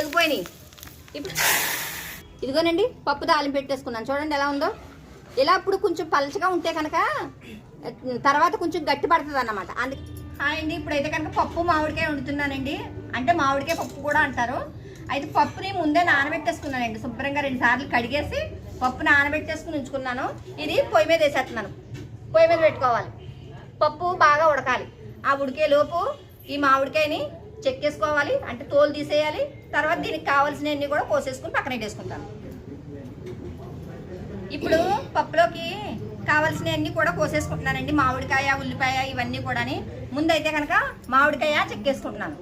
ఏగిపోయినాయి ఇప్పుడు ఇదిగోనండి పప్పు తాలింపు పెట్టేసుకున్నాను. చూడండి ఎలా ఉందో. ఇలా ఇప్పుడు కొంచెం పలచగా ఉంటే కనుక తర్వాత కొంచెం గట్టి పడుతుంది అన్నమాట అందుకే హాయ్ అండి ఇప్పుడైతే కనుక పప్పు మామిడికాయ వండుతున్నానండి. అంటే మామిడికాయ పప్పు కూడా అంటారు. అయితే పప్పుని ముందే నానబెట్టేసుకున్నానండి. శుభ్రంగా రెండు సార్లు కడిగేసి పప్పు నానబెట్టేసుకుని ఉంచుకున్నాను. ఇది పొయ్యి మీద వేసేస్తున్నాను. పొయ్యి మీద పెట్టుకోవాలి. పప్పు బాగా ఉడకాలి. ఆ ఉడికే లోపు ఈ మామిడికాయని చెక్కేసుకోవాలి అంటే తోలు తీసేయాలి. తర్వాత దీనికి కావాల్సినవన్నీ కూడా కోసేసుకుని పక్కన పెట్టేసుకుంటాను. ఇప్పుడు పప్పులోకి కావాల్సినవన్నీ కూడా కోసేసుకుంటున్నానండి మామిడికాయ ఉల్లిపాయ ఇవన్నీ కూడా ముందైతే కనుక మామిడికాయ చెక్కేసుకుంటున్నాను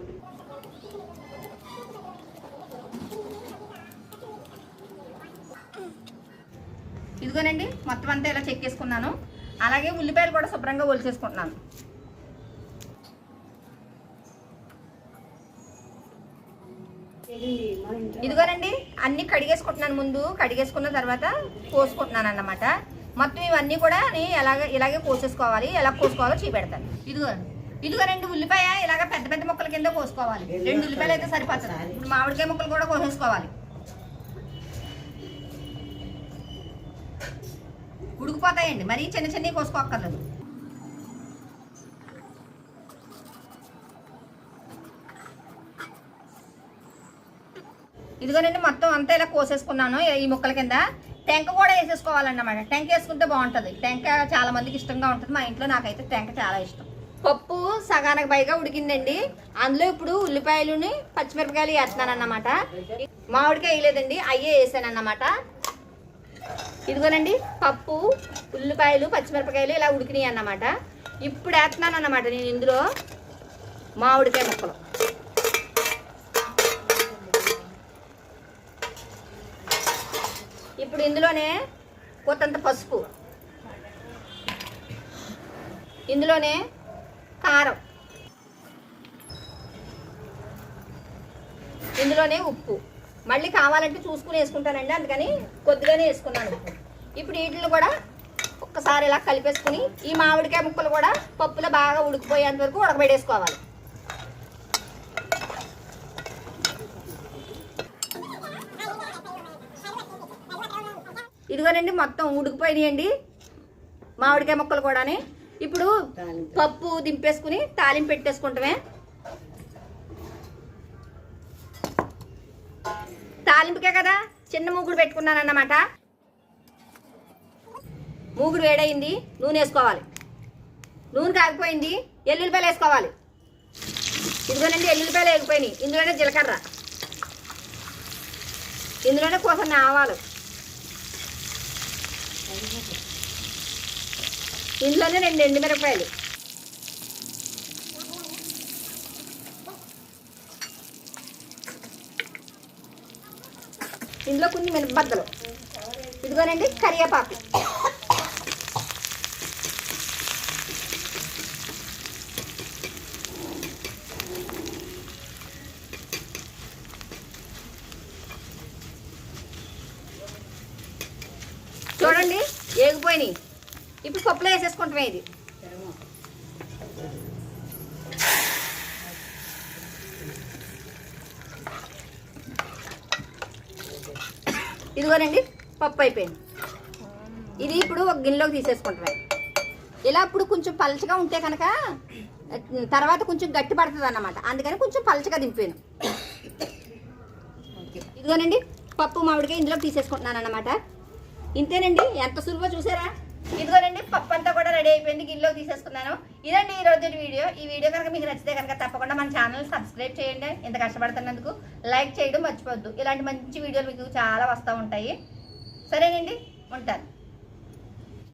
ఇదిగోనండి మొత్తం అంతా ఇలా చెక్కేసుకున్నాను అలాగే ఉల్లిపాయలు కూడా శుభ్రంగా ఒలిచేసుకుంటున్నాను. ఇదిగోనండి అన్ని కడిగేసుకుంటున్నాను ముందు. కడిగేసుకున్న తర్వాత కోసుకుంటున్నాను అన్నమాట. మొత్తం ఇవన్నీ కూడా ఎలాగ ఇలాగే కోసేసుకోవాలి. ఎలా కోసుకోవాలో చూపెడతాను. ఇదిగో ఇదిగో రెండు ఉల్లిపాయ ఇలాగ పెద్ద పెద్ద ముక్కల కింద కోసుకోవాలి. రెండు ఉల్లిపాయలు అయితే సరిపోతుంది ఇప్పుడు మామిడికాయ ముక్కలు కూడా కోసేసుకోవాలి. ఉడికిపోతాయండి. మరీ చిన్న చిన్నవి కోసుకోక్కర్లేదు. ఇదిగోనండి మొత్తం అంతా ఇలా కోసేసుకున్నాను ఈ ముక్కల కింద. టెంక కూడా వేసేసుకోవాలన్నమాట. టెంక వేసుకుంటే బాగుంటుంది. టెంక చాలా మందికి ఇష్టంగా ఉంటుంది. మా ఇంట్లో నాకైతే టెంక చాలా ఇష్టం. పప్పు సగానికి పైగా ఉడికిందండి. అందులో ఇప్పుడు ఉల్లిపాయలుని పచ్చిమిరపకాయలు వేస్తున్నాను అన్నమాట మామిడికాయ వేయలేదండి అయ్యే వేసాను అన్నమాట ఇదిగోనండి పప్పు ఉల్లిపాయలు పచ్చిమిరపకాయలు ఇలా ఉడికినాయి అన్నమాట ఇప్పుడు వేస్తున్నాను అన్నమాట నేను ఇందులో మామిడికాయ ముక్కలు. ఇప్పుడు ఇందులోనే కొత్తంత పసుపు. ఇందులోనే కారం. ఇందులోనే ఉప్పు. మళ్ళీ కావాలంటే చూసుకుని వేసుకుంటానండి అందుకని కొద్దిగానే వేసుకున్నాను. ఉప్పు ఇప్పుడు వీటిని కూడా ఒక్కసారి ఇలా కలిపేసుకుని ఈ మామిడికాయ ముక్కలు కూడా పప్పులో బాగా ఉడికిపోయేంత వరకు ఉడకబెట్టేసుకోవాలి. ఇదిగోనండి మొత్తం ఉడికిపోయినాయండి. మామిడికాయ ముక్కలు కూడాని. ఇప్పుడు పప్పు దింపేసుకుని తాలింపు పెట్టేసుకుంటామే. తాలింపుకే కదా చిన్న మూగుడు పెట్టుకున్నాను అన్నమాట మూగుడు వేడైంది నూనె వేసుకోవాలి. నూనె కాగిపోయింది ఎల్లుల్లిపాయలు వేసుకోవాలి. ఇదిగోనండి ఎల్లుల్లిపాయలు వేగిపోయినాయి. ఇందులోనే జీలకర్ర. ఇందులోనే కోసం ఆవాలు. ఇందులోనే రెండు ఎండుమిరపకాయలు. ఇందులో కొన్ని మినపబద్దలు ఇదిగోనండి కరివేపాకు. చూడండి ఏగిపోయినాయి. ఇప్పుడు పప్పులో వేసేసుకుంటాం ఇది. ఇదిగోనండి పప్పు అయిపోయింది. ఇది ఇప్పుడు ఒక గిన్నెలోకి తీసేసుకుంటాం. ఇలా ఇప్పుడు కొంచెం పలచగా ఉంటే కనుక తర్వాత కొంచెం గట్టి పడుతుంది అన్నమాట. అందుకని కొంచెం పలచగా దింపాను. ఇదిగోనండి పప్పు మామిడికాయ ఇందులో తీసేసుకుంటున్నాను అన్నమాట ఇంతేనండి? ఎంత సులువో చూసారా? ఇదిగోనండి పప్పు అంతా కూడా రెడీ అయిపోయింది. గిన్నెలో తీసేసుకున్నాను. ఇదండి ఈ రోజు వీడియో. ఈ వీడియో కనుక మీకు నచ్చితే కనుక తప్పకుండా మన ఛానల్ సబ్స్క్రైబ్ చేయండి. ఇంత కష్టపడుతున్నందుకు లైక్ చేయడం మర్చిపోవద్దు. ఇలాంటి మంచి వీడియోలు మీకు చాలా వస్తూ ఉంటాయి. సరేనండి ఉంటాను.